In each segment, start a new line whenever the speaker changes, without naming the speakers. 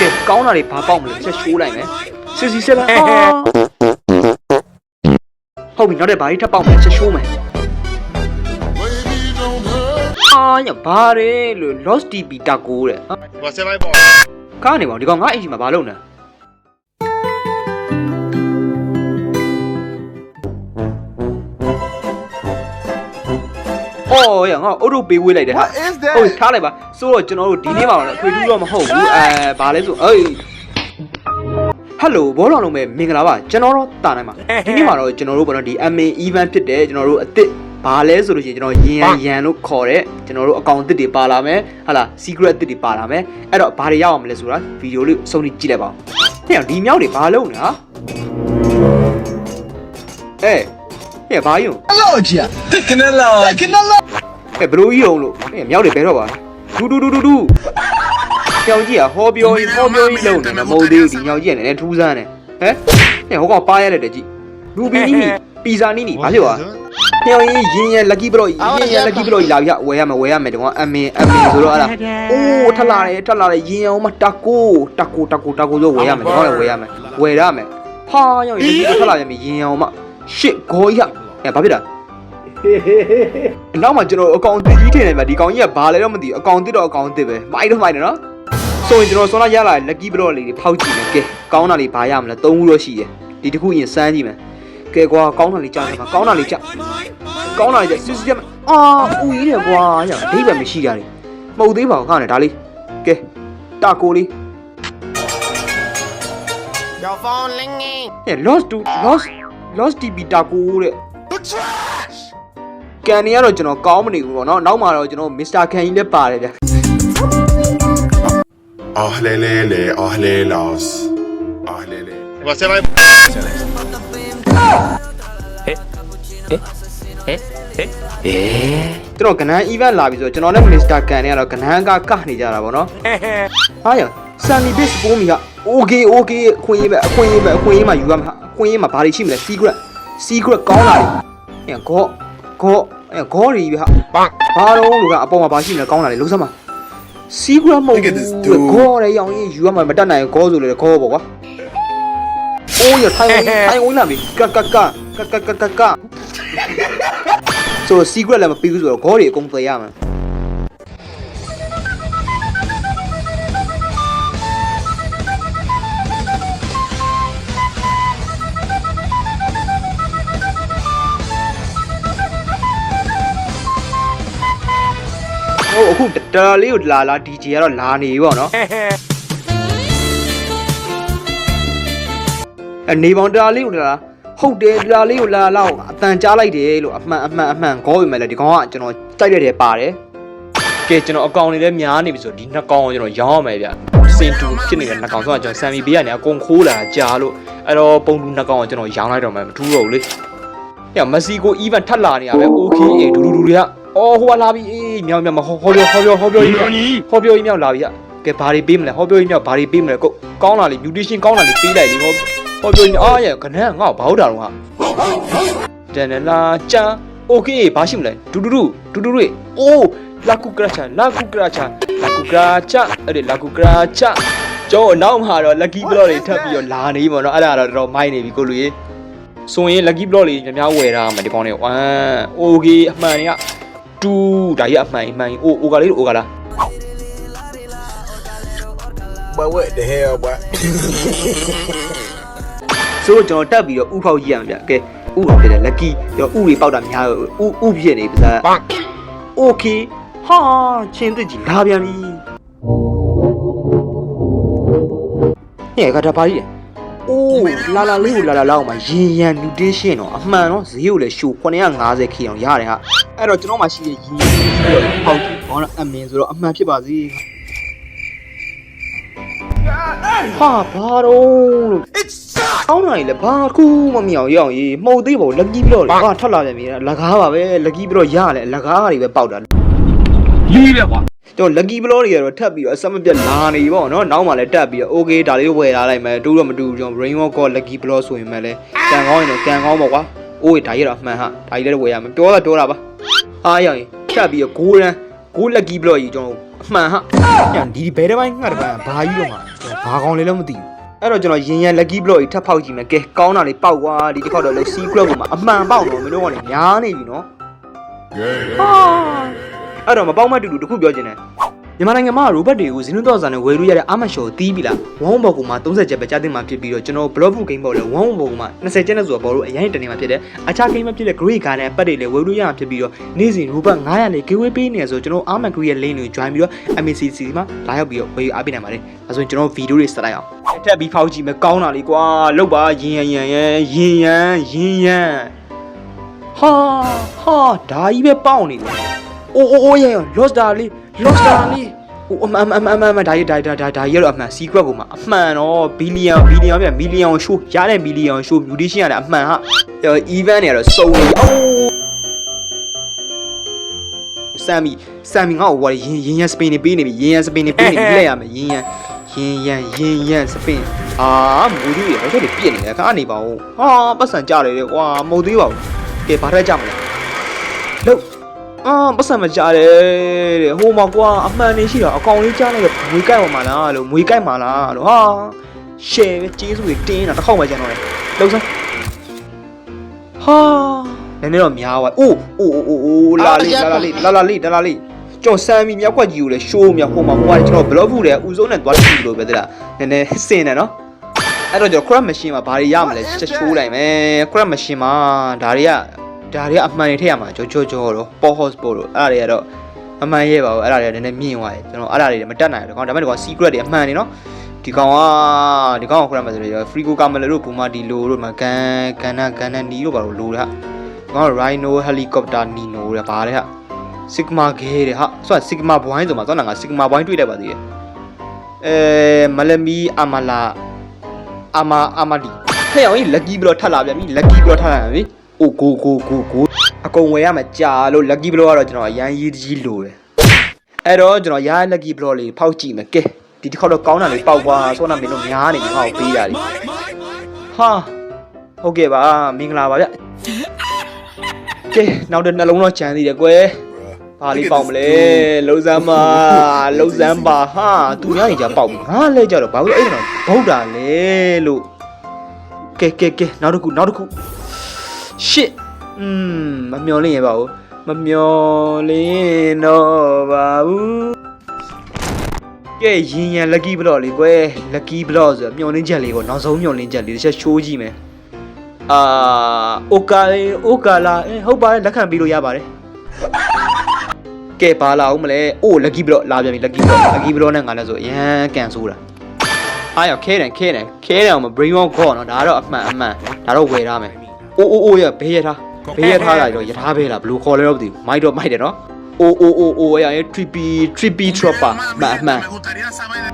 ကဲကောင်းတာတွေဘာပေါက်မလဲချက်ရှိုးလိုက်မယ်စစ်စီဆက်လာဟုတ်ပြီနောက်တဲ့ဘာကြီးထပ်ပေါက်မယ်ချက်ရှိုးမယ်အာညဘာရဲလို့ lost db တကိုးတဲ့ဟာ
survive ပေါ့
ကားနေပါဒီကောင်ငါအိမ်ရှိမှာဘာလုပ်နေလဲ အော်ရငါအုတ်တို့ပေးဝေးလိုက်တယ်ဟာ
is that?
ဟုတ်ထားလိုက်ပါဆိုတော့ကျွန်တော်တို့ဒီနေ့မှာတော့အခွေထူးတော့မဟုတ်ဘူးအဲဘာလဲဆိုအေးဟယ်လိုဘောလောင်လုံးပဲမင်္ဂလာပါကျွန်တော်တော့တာနိုင်ပါဒီနေ့မှာတော့ကျွန်တော်တို့ဘောနော်ဒီ MA event ဖြစ်တယ်ကျွန်တော်တို့အစ်စ်ဘာလဲဆိုလို့ရှိရင်ကျွန်တော်ရန်ရန်လို့ခေါ်တဲ့ကျွန်တော်တို့အကောင့်အစ်စ်တွေပါလာမယ်ဟာလား secret အစ်စ်တွေပါလာမယ်အဲ့တော့ဘာတွေရအောင်မလဲဆိုတာဗီဒီယိုလေးအဆုံးထိကြည့်လိုက်ပါဦးဟဲ့ဒီမြောက်တွေဘာလုပ်နေဟာအေး ဟဲ့ဘာယုံ
Logia. Canelo. Canelo.
အဲဘလို့ကြီးအောင်လို့အဲမြောက်တွေဘယ်တော့ပါဒူဒူဒူဒူဒူညောင်ကြီးကဟောပြောကြီးဟောပြောကြီးလုံနေတယ်မဟုတ်သေးဘူးဒီညောင်ကြီးကလည်းထူးဆန်းတယ်ဟမ်အဲဟိုကောင်ပါရတယ်တဲ့ကြည့်လူပီနီပီဇာနီနီဘာဖြစ်သွားညောင်ကြီးရင်းရ lucky bro ကြီးရင်းရ lucky bro ကြီးလာပြီဝယ်ရမယ်ဝယ်ရမယ်ဒီကောင်အမင်အမင်ဆိုတော့အဲ့ဒါအိုးထလာတယ်ထလာတယ်ရင်းအောင်မတကိုတကိုတကိုတကိုဆိုဝယ်ရမယ်ဒီကောင်လည်းဝယ်ရမယ်ဝယ်ရမယ်ဟာညောင်ကြီးဒီထလာရမယ်ရင်းအောင်မရှစ်ဂေါ်ကြီးက အဲဘာဖြစ်တာနောက်မှကျွန်တော်အကောင့်တစ်ကြီးထည့်နေမှာဒီကောင်ကြီးကဘာလဲတော့မသိဘူးအကောင့်တစ်တော့အကောင့်တစ်ပဲမိုက်တော့မိုက်တယ်နော်ဆိုရင်ကျွန်တော်စောနာရလာတဲ့ lucky block လေးတွေဖောက်ကြည့်မယ်ကဲကောင်းတာလေးဘာရမလဲ၃ခုတော့ရှိတယ်ဒီတစ်ခုရင်စမ်းကြည့်မယ်ကဲကွာကောင်းတာလေးကြားနေမှာကောင်းတာလေးကြားကောင်းတာလေးကြားစစ်စစ်ကြားအာဦးကြီးတယ်ကွာရအဓိပ္ပာယ်မရှိတာလေမဟုတ်သေးပါဘူးခါနဲ့ဒါလေးကဲတာကိုလေး
Your phone ringing.
ဟဲ့ lost to lost lost db တာကိုတဲ့
The trash
ကန်နေကတော့ကျွန်တော်ကောင်းမနေဘူးပေါ့နော်နောက်မှာတော့ကျွန်တော်မစ္စတာကန်ကြီးလည်းပါတယ်ဗျာ
Ahlelele, ahlelas. Ahlele. Você vai.
Eh? Eh? Eh? Eh? Eh?
ကျွန်တော်ကနန်း event လာပြီဆိုတော့ကျွန်တော်နဲ့ Mr. Kan နဲ့ကတော့ကနန်းကကနေကြတာဗောနော်။ဟာရဆန်မီဘစ်ပိုးမီက okay okay အခွင့်အရေးပဲအခွင့်အရေးပဲအခွင့်အရေးမှယူရမှာအခွင့်အရေးမှဘာတွေရှိမလဲ secret secret ကောင်းလာတယ် အဲဂေါ့ဂေါ့အဲဂေါ့ရီ
ဗျာ
ဘာတော့လူကအပေါ်မှာဘာရှိနေလဲကောင်းလာလေလုံးစမ်းပါ secret မဟုတ်ဘူးဂေါ့ရဲရောင်ရင်ယူရမှာမတတ်နိုင်ဂေါ့ဆိုလေဂေါ့ပေါ့ကွာโอ้ยไทยไทยဝင်လာပြီကကကကကကကဆိုတော့ secret လည်းမပြီးဘူးဆိုတော့ဂေါ့တွေအကုန်ပယ်ရမှာ ဟိုအခုတော်လေးကိုလာလာ DJ ကတော့လာနေပြီပေါ့နော်အနေပေါင်းတော်လေးကိုလာဟုတ်တယ်တော်လေးကိုလာလောက်အတန်ကြားလိုက်တယ်လို့အမှန်အမှန်အမှန်ခေါ်ပြီမဲ့လေဒီကောင်ကကျွန်တော်တိုက်တဲ့တယ်ပါတယ်ကဲကျွန်တော်အကောင်လေးလည်းများနေပြီဆိုဒီနှစ်ကောင်ကိုကျွန်တော်ရောင်းရမယ်ဗျစင်တူဖြစ်နေတဲ့နှစ်ကောင်ဆိုတော့ကျွန်တော်ဆမ်မီဘေးကနေအကုန်ခိုးလာတာကြားလို့အဲ့တော့ပုံတူနှစ်ကောင်ကိုကျွန်တော်ရောင်းလိုက်တော့မယ်မထူးတော့ဘူးလေ။ညမက်ဆီကို event ထပ်လာနေရပဲ okay အေးဒူဒူဒူတွေကအော်ဟိုကလာပြီအေး မြောင်မြောင်မဟောဟောပြောဟောပြောဟောပြောကြီးမြောက်ဟောပြောကြီးမြောက်လာပြီ။ကဲဘာတွေပေးမလဲဟောပြောကြီးမြောက်ဘာတွေပေးမလဲကိုကောင်းလာလေ mutation ကောင်းလာလေပေးလိုက်လေဟောဟောပြောကြီးအားရခဏငါ့ဘာဟုတ်တာတော့ဟာ။တန်လာချာ okay ဘာရှိမလဲဒူဒူဒူဒူဒူတွေအိုးလာကူကရာချာလာကူကရာချာလာကူကရာချာအဲ့ဒီလာကူကရာချာကျောင်းအနောက်မှာတော့ lucky block တွေထပ်ပြီးတော့လာနေပြီပေါ့နော်အဲ့ဒါတော့တော်တော်မိုက်နေပြီကိုလူကြီးဆိုရင် lucky block လေးများများဝယ်ထားမှာဒီကောင်းလေး1 okay အမှန်က 2ဒါကြီးအမှန်အမှန်အိုအိုကလေးအိုကလား
But what the hell, boy?
ဆိုတော့ကျွန်တော်တက်ပြီးတော့ဥဖောက်ကြည့်ရမှာဗျကဲဥဖောက်ဖြစ်တယ် lucky ကျွန်တော်ဥတွေပေါက်တာများဥဥဖြစ်နေပါစား
棒。
okay ဟာချင်းသစ်ကြီးလာပြန်ပြီဟဲ့ကတပါကြီး အိုးလာလာလေးကိုလာလာလောက်မှာရင်ရန် mutation တော့အမှန်တော့ဈေးကိုလည်းရှိုး950 k အောင်ရတယ်ဟာအဲ့တော့ကျွန်တော်မှရှိတဲ့ရင်ဆိုတော့ပေါက်ကြည့်ဘောတော့အမင်ဆိုတော့အမှန်ဖြစ်ပါစေဟာဘာတော့လို့
It's suck.
အောင်းနိုင်လေဘာခုမမြောင်ရအောင်ကြီးမှုတ်သေးပါဘူးလက်ကြီးပြီးတော့လေဟာထပ်လာပြန်ပြီလက်ကားပါပဲလက်ကြီးပြီးတော့ရရတယ်လက်ကားတွေပဲပေါက်တာ
ကြီးပဲကွာ
ကျွန်တော် lucky blow တွေကတော့ထပ်ပြီးတော့အဆက်မပြတ်လာနေပေါ့နော်နောက်မှလည်းတက်ပြီးတော့ okay ဒါလေးကိုဝယ်လာလိုက်မယ်တူတော့မတူဘူးကျွန်တော် brain walk က lucky blow ဆိုရင်မှလည်းကံကောင်းရင်တော့ကံကောင်းပေါ့ကွာအိုးဒါကြီးတော့အမှန်ဟာဒါကြီးလည်းဝယ်ရမယ်ပြောတာပြောတာပါအားရရင်ထပ်ပြီးတော့ goal run goal lucky blow ကြီးကျွန်တော်အမှန်ဟာကျွန်တော်ဒီဘဲတစ်ပိုင်းငှက်တစ်ပိုင်းဘာကြီးတော့မှာဘာကောင်းလဲလို့မသိဘူးအဲ့တော့ကျွန်တော်ရင်ရန် lucky block ကြီးထပ်ဖောက်ကြည့်မယ်ကဲကောင်းတာလေးပေါက်ွာဒီတစ်ခေါက်တော့လေ secret ပေါ်မှာအမှန်ပေါက်တော့မင်းတို့ကလည်းညားနေပြီနော်ဟာ အဲ့တော့မပေါက်မတူတူတခုပြောချင်တယ်မြန်မာနိုင်ငံမှာရိုဘတ်တွေကိုဇင်းနုတော်စာနဲ့ဝယ်လို့ရတဲ့အမရှော်တီးပြီလားဝမ်ဘော်ကူမှာ30ချက်ပဲကြားသိမှာဖြစ်ပြီးတော့ကျွန်တော် block book game ပေါ်လဲဝမ်ဘော်ကူမှာ20ချက်နဲ့ဆိုတော့ဘော်လို့အရင်တနေမှာဖြစ်တယ်အခြား game မှာဖြစ်တဲ့ grey card နဲ့ပတ်တွေလဲဝယ်လို့ရမှာဖြစ်ပြီးတော့နေ့စဉ်ရိုဘတ်900နဲ့ giveaway ပေးနေရဆိုတော့ကျွန်တော် arm grey ရဲ့ link ကို join ပြီးတော့ MCC မှာလာရောက်ပြီးတော့ဝယ်ယူအားပေးနိုင်ပါတယ်ဒါဆိုရင်ကျွန်တော်ဗီဒီယိုတွေစလိုက်အောင်ထပ်ပြီးဖောက်ကြည့်မယ်ကောင်းတာလေးကွာလောက်ပါရင်ရန်ရန်ရန်ရင်ရန်ရင်ရန်ဟာဟာဒါကြီးပဲပေါက်နေတယ် အိုးအိုးအိုးရန် lost တာလေး lost တာလေးအိုးအမအမအမအမအမဒါကြီးဒါဒါဒါဒါကြီးရတော့အမှန် secret ကိုမှအမှန်တော့ဘီလီယံဘီလီယံပြမီလီယံရှိုးရတဲ့မီလီယံရှိုး mutation ရတယ်အမှန်ဟာ event တွေကတော့စုံနေအိုးဆမ်မီဆမ်မီငါ့ကိုဟိုရင်ရင်ရန်စပင်နေပေးနေပြီရင်ရန်စပင်နေပေးနေပြီလက်ရမယ်ရင်ရန်ရင်ရန်ရင်ရန်စပင်အာမူကြီးရတော့တွေပြည့်နေတယ်ခါနေပါဦးဟာပတ်စံကြတယ်လေကွာမဟုတ်သေးပါဘူးကဲဘာထက်ကြမလဲလို့ အာပတ်စံမကြတယ်တဲ့ဟိုမှာကွာအမှန်နေရှိတာအကောင်လေးကြားလိုက်တော့မွေးကြိုက်ပါမလားလို့မွေးကြိုက်ပါလားလို့ဟာရှယ်ပဲကျေးဇူးတွေတင်းတာတစ်ခေါက်မှကျန်တော့တယ်လုံးစမ်းဟာနည်းနည်းတော့များသွားအိုးအိုးအိုးအိုးလာလေးလာလာလေးလာလာလေးလာလာလေးကျွန်တော်ဆမ်မီမြောက်ခွက်ကြီးကိုလည်းရှိုးမြောက်ဟိုမှာဟိုကကျွန်တော်ဘလော့ဖူတဲ့ဦးဆုံးနဲ့သွားကြည့်လို့ပဲတဲ့လားနည်းနည်းစင်တယ်နော်အဲ့တော့ကျွန်တော် crab machine မှာဘာတွေရမလဲချက်ချိုးလိုက်မယ် crab machine မှာဒါတွေက ဒါတွေကအမှန်တွေထည့်ရမှာကြောကြောကြောတော့ port horse ပို့လို့အဲ့ဒါတွေကတော့မမှန်ရဲပါဘူးအဲ့ဒါတွေကနည်းနည်းမြင့်သွားတယ်ကျွန်တော်အဲ့ဒါတွေမတက်နိုင်ဘူးဒါပေမဲ့ဒီကောင် secret တွေအမှန်တွေနော်ဒီကောင်ကဒီကောင်ကခရမ်းမဆိုလို့ free go camera တို့ဘူမာဒီလိုတို့မှာကန်ကန်နာကန်နာနီတို့ဘာလို့လိုလဲဟာဒီကောင် rhino helicopter nino တဲ့ဘာလဲဟာ sigma gay တဲ့ဟာဆိုတော့ sigma boy ဆိုမှာသောနာငါ sigma boy တွေ့လိုက်ပါသေးတယ်အဲမလမီအမလာအမအမဒီဖဲအောင်ကြီး lucky ဘလော့ထပ်လာပြန်ပြီ lucky ဘလော့ထပ်လာပြန်ပြီ အိုကိုကိုကိုကိုအကုန်ဝယ်ရမှာကြာလို့ lucky ဘလော့ကတော့ကျွန်တော်အရန်ရေးကြီးလို့တယ်အဲ့တော့ကျွန်တော်ရ lucky ဘလော့လေးဖောက်ကြည့်မယ်ကဲဒီတစ်ခေါက်တော့ကောင်းတာလေးပေါက်သွားဆိုတော့မင်းတို့များနေပြီဟောက်ပေးတာလေဟာဟုတ်ကဲ့ပါမင်္ဂလာပါဗျကဲနောက်တစ်နှလုံးတော့ချမ်းသေးတယ်ကွယ်ဘာလေးပေါက်မလဲလှုပ်စမ်းပါလှုပ်စမ်းပါဟာသူများနေကြပေါက်ပြီငါလဲကြတော့ဘာလို့အဲ့ဒါဗုဒ္ဓလဲလို့ကဲကဲကဲနောက်တစ်ခုနောက်တစ်ခု ရှစ်อืมမမျော်လင့်ရပါဘူးမမျော်လင့်တော့ပါဘူးကဲရင်ရန် lucky block လေးကွယ် lucky block ဆိုတော့မျော်လင့်ချက်လေးကိုနောက်ဆုံးမျော်လင့်ချက်လေးတစ်ချက်ရှိုးကြည့်မယ်အာအိုကာအိုကာလာအဲဟုတ်ပါတယ်လက်ခံပြီးလို့ရပါတယ်ကဲပါလာအောင်မလဲအိုး lucky block လာပြန်ပြီ lucky block lucky block နဲ့ငါလည်းဆိုအရန်ကန်ဆိုးတာအားရခဲတယ်ခဲတယ်ခဲတယ်အောင်မ brain wall ခေါ်နော်ဒါတော့အမှန်အမှန်ဒါတော့ဝယ်ထားမယ် အိုးအိုးအိုးရဘေးရထားဘေးရထားတာတော့ရထားဘေးလားဘယ်လိုခေါ်လဲတော့မသိဘူးမိုက်တော့မိုက်တယ်နော်အိုးအိုးအိုးအိုးရရင် trippy trippy trapper မှန်မှန်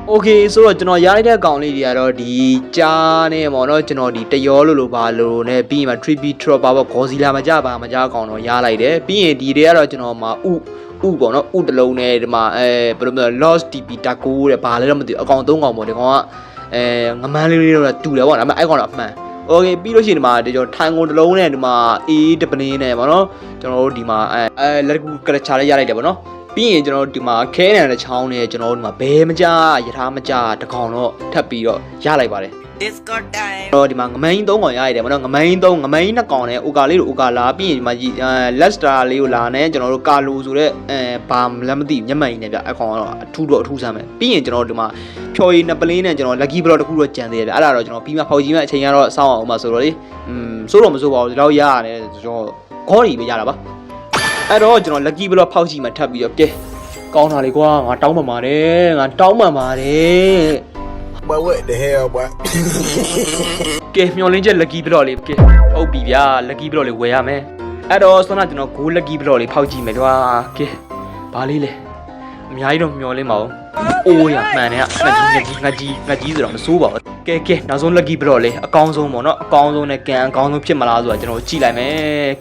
โอเคဆိုတော့ကျွန်တော်ရလိုက်တဲ့အကောင်လေးတွေကတော့ဒီကြားနေပေါ့နော်ကျွန်တော်ဒီတရောလို့လို့ပါလို့နဲ့ပြီးရင်မှာ trippy trapper ပေါ့ Godzilla မကြပါမကြအကောင်တော့ရလိုက်တယ်ပြီးရင်ဒီတွေကတော့ကျွန်တော်မှာဥဥပေါ့နော်ဥတလုံးနဲ့ဒီမှာအဲဘယ်လိုမလဲ lost tp taco တဲ့ဘာလဲတော့မသိဘူးအကောင်သုံးကောင်ပေါ့ဒီကောင်ကအဲငမန်းလေးလေးတော့တူတယ်ပေါ့နော်ဒါပေမဲ့အဲ့ကောင်တော့အမှန် โอเคပြီးလို့ရှိရင်ဒီမှာဒီကျွန်တော်ထိုင်ကုန်တစ်လုံးနဲ့ဒီမှာအေးတပနင်းနဲ့ပေါ့နော်ကျွန်တော်တို့ဒီမှာအဲအဲလက်ကူကလချာလေးရလိုက်တယ်ပေါ့နော် ပြီးရင်ကျွန်တော်တို့ဒီမှာခဲနံတဲ့ချောင်းနဲ့ကျွန်တော်တို့ဒီမှာဘဲမကြရထားမကြတကောင်တော့ထပ်ပြီးတော့ရလိုက်ပါတယ်
Disco time.
တော့ဒီမှာငမိုင်း၃ကောင်ရရတယ်မနော်ငမိုင်း၃ငမိုင်း၂ကောင်နဲ့အိုကာလေးတို့အိုကာလာပြီးရင်ဒီမှာလက်စတာလေးကိုလာနဲ့ကျွန်တော်တို့ကာလိုဆိုတဲ့အဲဘာမှလည်းမသိမျက်မှန်ကြီးနဲ့ဗျအကောင်ကတော့အထူးတော့အထူးဆမ်းမယ်ပြီးရင်ကျွန်တော်တို့ဒီမှာဖြော်ရည်နှစ်ပလင်းနဲ့ကျွန်တော် lucky block တစ်ခုတော့ကြံသေးတယ်ဗျအဲ့ဒါတော့ကျွန်တော်ပြီးမှဖောက်ကြီးမှအချိန်ကတော့စောင့်အောင်ပါဆိုတော့လေอืมစိုးတော့မစိုးပါဘူးဒီလောက်ရရတယ်ကျွန်တော်ခေါ်ရီပဲရတာပါအဲ့တော့ကျွန်တော် lucky block ဖောက်ကြီးမှထပ်ပြီးတော့ကဲကောင်းတာလေကွာငါတောင်းပန်ပါတယ်ငါတောင်းပန်ပါတယ်
But what the hell, boy?
ကဲမျောလင်းချက် lucky block လေးကဲဟုတ်ပြီဗျာ lucky block လေးဝယ်ရမယ်အဲ့တော့ဆွမ်းနာကျွန်တော် go lucky block လေးဖောက်ကြည့်မယ်ကွာကဲဘာလေးလဲအများကြီးတော့မျောလင်းပါဦးအိုးရမှန်တယ်ငါကြီးငါကြီးငါကြီးဆိုတော့မစိုးပါဘူးကဲကဲနောက်ဆုံး lucky block လေးအကောင်းဆုံးပေါ့နော်အကောင်းဆုံးနဲ့ကန်အကောင်းဆုံးဖြစ်မလားဆိုတာကျွန်တော်ကြည့်လိုက်မယ်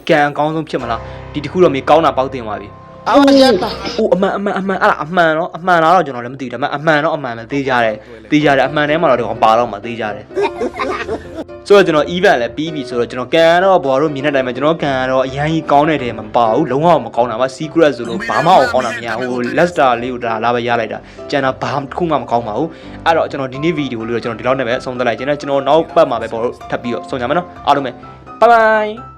ကန်အကောင်းဆုံးဖြစ်မလားဒီတစ်ခုတော့မေကောင်းတာပေါက်တင်သွားပြီ
Ah, ya está.
အိုးအမှန်အမှန်အမှန်အဲ့ဒါအမှန်တော့အမှန်လားတော့ကျွန်တော်လည်းမသိဘူးဒါပေမဲ့အမှန်တော့အမှန်ပဲသိကြတယ်သိကြတယ်အမှန်ထဲမှာတော့ဒီကောင်ပါတော့မှသိကြတယ်ဆိုတော့ကျွန်တော် event လည်းပြီးပြီဆိုတော့ကျွန်တော်ကန်ကတော့ဘော်တို့မြင်တဲ့အတိုင်းပဲကျွန်တော်ကန်ကတော့အရင်ကြီးကောင်းတဲ့တဲမပါဘူးလုံးဝမကောင်းတာပါ secret ဆိုလို့ဘာမှမကောင်းတာမရဟို Leicester လေးကိုဒါလာပဲရလိုက်တာကျန်တာဘာမှတစ်ခုမှမကောင်းပါဘူးအဲ့တော့ကျွန်တော်ဒီနေ့ဗီဒီယိုလေးတော့ကျွန်တော်ဒီလောက်နဲ့ပဲအဆုံးသတ်လိုက်ခြင်းနဲ့ကျွန်တော်နောက်ပတ်မှာပဲဘော်တို့ထပ်ပြီးတော့ဆုံကြမယ်နော်အားလုံးပဲ bye bye